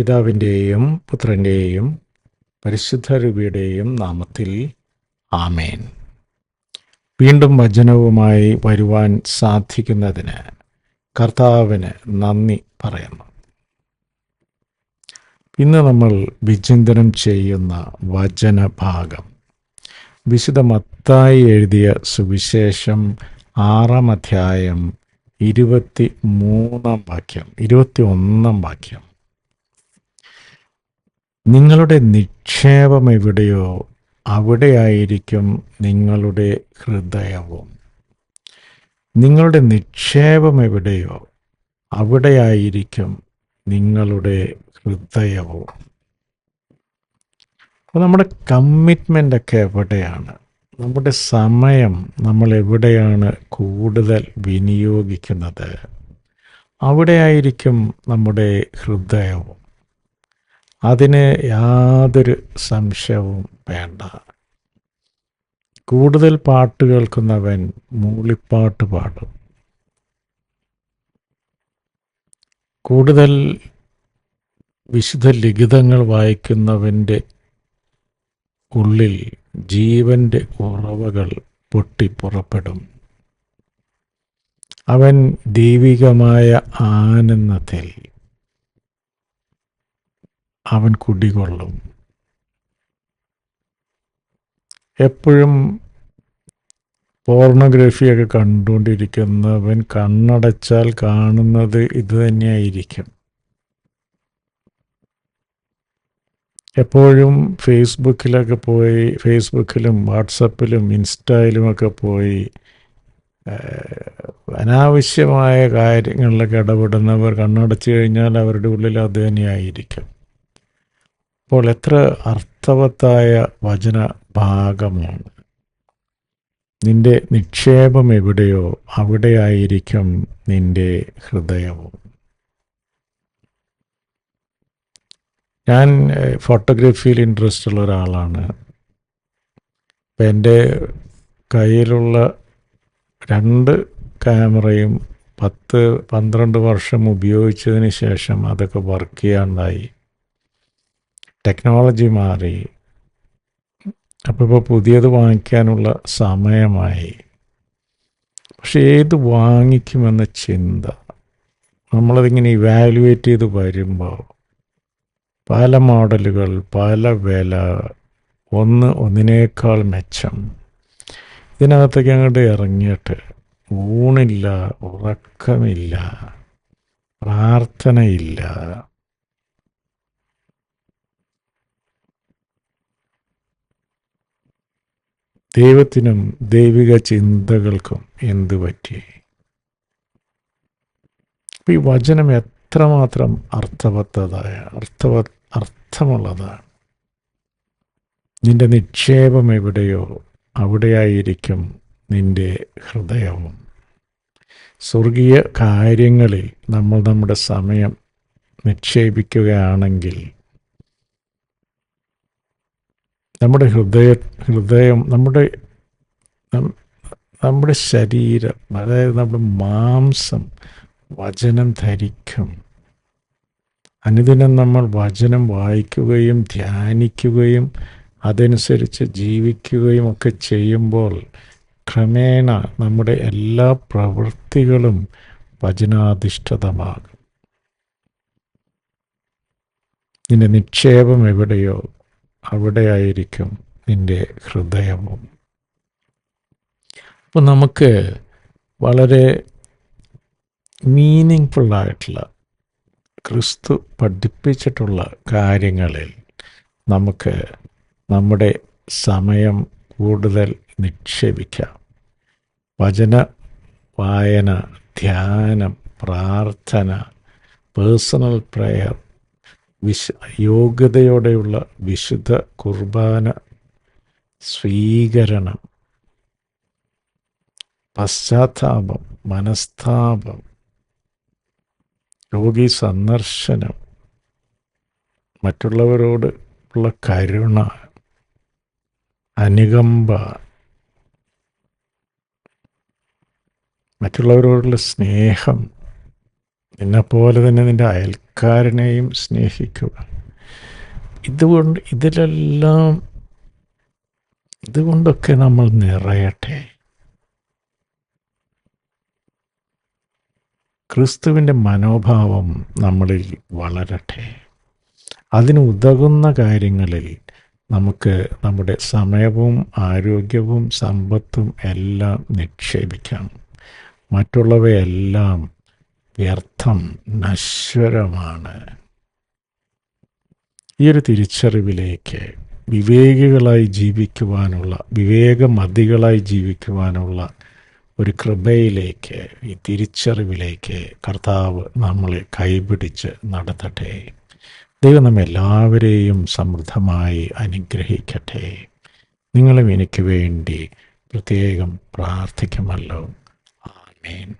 പിതാവിന്റെയും പുത്രന്റെയും പരിശുദ്ധ രൂപിയുടെയും നാമത്തിൽ ആമേൻ. വീണ്ടും വചനവുമായി വരുവാൻ സാധിക്കുന്നതിന് കർത്താവിന് നന്ദി പറയുന്നു. ഇന്ന് നമ്മൾ വിചിന്തനം ചെയ്യുന്ന വചനഭാഗം. വിശുദ്ധ മത്തായി എഴുതിയ സുവിശേഷം ആറാം അധ്യായം ഇരുപത്തി മൂന്നാം വാക്യം ഇരുപത്തി ഒന്നാം വാക്യം. നിങ്ങളുടെ നിക്ഷേപം എവിടെയോ അവിടെയായിരിക്കും നിങ്ങളുടെ ഹൃദയവും. നിങ്ങളുടെ നിക്ഷേപം എവിടെയോ അവിടെയായിരിക്കും നിങ്ങളുടെ ഹൃദയവും. അപ്പോൾ നമ്മുടെ കമ്മിറ്റ്മെന്റ് ഒക്കെ എവിടെയാണ്? നമ്മുടെ സമയം നമ്മൾ എവിടെയാണ് കൂടുതൽ വിനിയോഗിക്കുന്നത്? അവിടെയായിരിക്കും നമ്മുടെ ഹൃദയവും. അതിന് യാതൊരു സംശയവും വേണ്ട. കൂടുതൽ പാട്ട് കേൾക്കുന്നവൻ മൂളിപ്പാട്ട് പാടും. കൂടുതൽ വിശുദ്ധ ലിഖിതങ്ങൾ വായിക്കുന്നവന്റെ ഉള്ളിൽ ജീവന്റെ ഉറവകൾ പൊട്ടിപ്പുറപ്പെടും അവൻ ദൈവികമായ ആനന്ദത്തിൽ അവൻ കുടികൊള്ളും. എപ്പോഴും പോർണോഗ്രഫിയൊക്കെ കണ്ടുകൊണ്ടിരിക്കുന്നവൻ കണ്ണടച്ചാൽ കാണുന്നത് ഇത് തന്നെയായിരിക്കും. എപ്പോഴും ഫേസ്ബുക്കിലൊക്കെ പോയി ഫേസ്ബുക്കിലും വാട്സപ്പിലും ഇൻസ്റ്റയിലുമൊക്കെ പോയി അനാവശ്യമായ കാര്യങ്ങളിലൊക്കെ ഇടപെടുന്നവർ കണ്ണടച്ചു കഴിഞ്ഞാൽ അവരുടെ ഉള്ളിൽ അത് തന്നെയായിരിക്കും. അപ്പോൾ എത്ര അർത്ഥവത്തായ വചന ഭാഗമാണ് നിന്റെ നിക്ഷേപം എവിടെയോ അവിടെയായിരിക്കും നിന്റെ ഹൃദയവും. ഞാൻ ഫോട്ടോഗ്രാഫിയിൽ ഇൻട്രസ്റ്റ് ഉള്ള ഒരാളാണ്. എന്റെ കയ്യിലുള്ള രണ്ട് ക്യാമറയും പത്ത് പന്ത്രണ്ട് വർഷം ഉപയോഗിച്ചതിന് ശേഷം അതൊക്കെ വർക്ക് ചെയ്യാണ്ടായി. ടെക്നോളജി മാറി. അപ്പോൾ ഇപ്പോൾ പുതിയത് വാങ്ങിക്കാനുള്ള സമയമായി. പക്ഷേ ഏത് വാങ്ങിക്കുമെന്ന ചിന്ത. നമ്മളതിങ്ങനെ ഇവാലുവേറ്റ് ചെയ്ത് വരുമ്പോൾ പല മോഡലുകൾ പല വില ഒന്ന് ഒന്നിനേക്കാൾ മെച്ചം. ഇതിനകത്തേക്ക് അങ്ങോട്ട് ഇറങ്ങിയിട്ട് ഊണില്ല ഉറക്കമില്ല പ്രാർത്ഥനയില്ല. ദൈവത്തിനും ദൈവിക ചിന്തകൾക്കും എന്തു പറ്റി? ഈ വചനം എത്രമാത്രം അർത്ഥവത്തതായ അർത്ഥവ അർത്ഥമുള്ളതാണ്. നിന്റെ നിക്ഷേപം എവിടെയോ അവിടെയായിരിക്കും നിന്റെ ഹൃദയവും. സ്വർഗീയ കാര്യങ്ങളിൽ നമ്മൾ നമ്മുടെ സമയം നിക്ഷേപിക്കുകയാണെങ്കിൽ നമ്മുടെ ഹൃദയ ഹൃദയം നമ്മുടെ നമ്മുടെ ശരീരം അതായത് നമ്മുടെ മാംസം വചനം ധരിക്കും. അനുദിനം നമ്മൾ വചനം വായിക്കുകയും ധ്യാനിക്കുകയും അതനുസരിച്ച് ജീവിക്കുകയും ഒക്കെ ചെയ്യുമ്പോൾ ക്രമേണ നമ്മുടെ എല്ലാ പ്രവൃത്തികളും വചനാധിഷ്ഠിതമാകും. നിന്റെ നിക്ഷേപം എവിടെയോ അവിടെയായിരിക്കും നിന്റെ ഹൃദയവും അപ്പോൾ നമുക്ക് വളരെ മീനിങ് ഫുള്ളായിട്ടുള്ള ക്രിസ്തു പഠിപ്പിച്ചിട്ടുള്ള കാര്യങ്ങളിൽ നമുക്ക് നമ്മുടെ സമയം കൂടുതൽ നിക്ഷേപിക്കാം. വചന വായന ധ്യാനം പ്രാർത്ഥന പേഴ്സണൽ പ്രയർ വിശ യോഗ്യതയോടെയുള്ള വിശുദ്ധ കുർബാന സ്വീകരണം പശ്ചാത്താപം മനസ്താപം രോഗി സന്ദർശനം മറ്റുള്ളവരോട് ഉള്ള കരുണ അനുകമ്പ മറ്റുള്ളവരോടുള്ള സ്നേഹം നിന്നെപ്പോലെ തന്നെ നിന്റെ അയൽക്കാർ അയൽക്കാരനെയും സ്നേഹിക്കുക. ഇതുകൊണ്ട് ഇതിലെല്ലാം ഇതുകൊണ്ടൊക്കെ നമ്മൾ നിറയട്ടെ. ക്രിസ്തുവിന്റെ മനോഭാവം നമ്മളിൽ വളരട്ടെ. അതിന് ഉതകുന്ന കാര്യങ്ങളിൽ നമുക്ക് നമ്മുടെ സമയവും ആരോഗ്യവും സമ്പത്തും എല്ലാം നിക്ഷേപിക്കാം. മറ്റുള്ളവയെല്ലാം വ്യർത്ഥം നശ്വരമാണ്. ഈ ഒരു തിരിച്ചറിവിലേക്ക് വിവേകികളായി ജീവിക്കുവാനുള്ള വിവേകമതികളായി ജീവിക്കുവാനുള്ള ഒരു കൃപയിലേക്ക് ഈ തിരിച്ചറിവിലേക്ക് കർത്താവ് നമ്മളെ കൈപിടിച്ച് നടത്തട്ടെ. ദൈവം നമ്മെ എല്ലാവരെയും സമൃദ്ധമായി അനുഗ്രഹിക്കട്ടെ. നിങ്ങളും എനിക്ക് വേണ്ടി പ്രത്യേകം പ്രാർത്ഥിക്കുമല്ലോ. ആമേൻ.